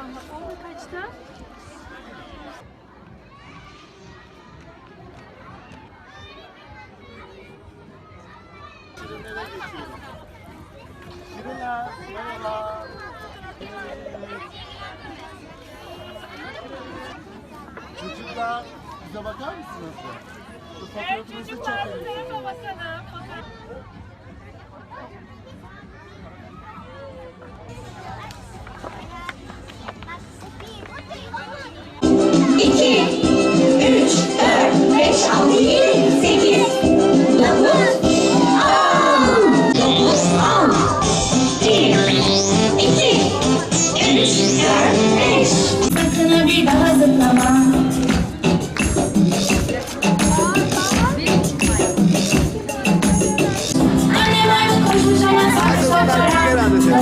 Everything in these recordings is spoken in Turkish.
Oldu kaçta? Şirinler, merhaba. Çocuklar, bize bakar mısınız? Bu fotoğrafınızı çok beğendim. Tarafa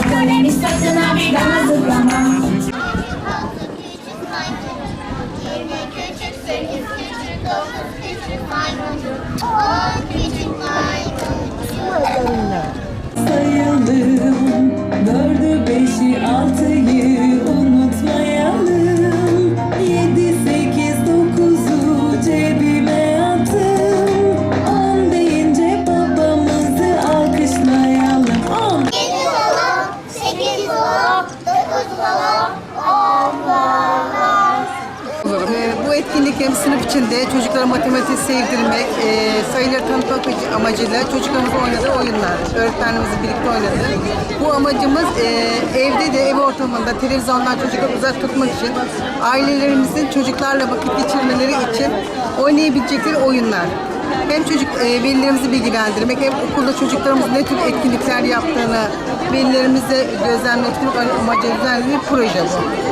Sakın sakın bir daha zıplama. Küçük, sekiz küçük, dokuz küçük maymuncuk, on küçük maymuncuk. Bu etkinliklerimiz sınıf içinde çocuklara matematik sevdirmek, e, sayıları tanıtmak amacıyla çocuklarımızın oynadığı oyunlar. Öğretmenlerimizle birlikte oynadığı. Bu amacımız e, evde de ev ortamında televizyondan çocukları uzak tutmak için ailelerimizin çocuklarla vakit geçirmeleri için oynayabilecekleri oyunlar. Hem çocuk e, velilerimizi bilgilendirmek hem okulda çocuklarımız ne tür etkinlikler yaptığını velilerimize gözlemletmek amacıyla düzenlenen bir proje bu.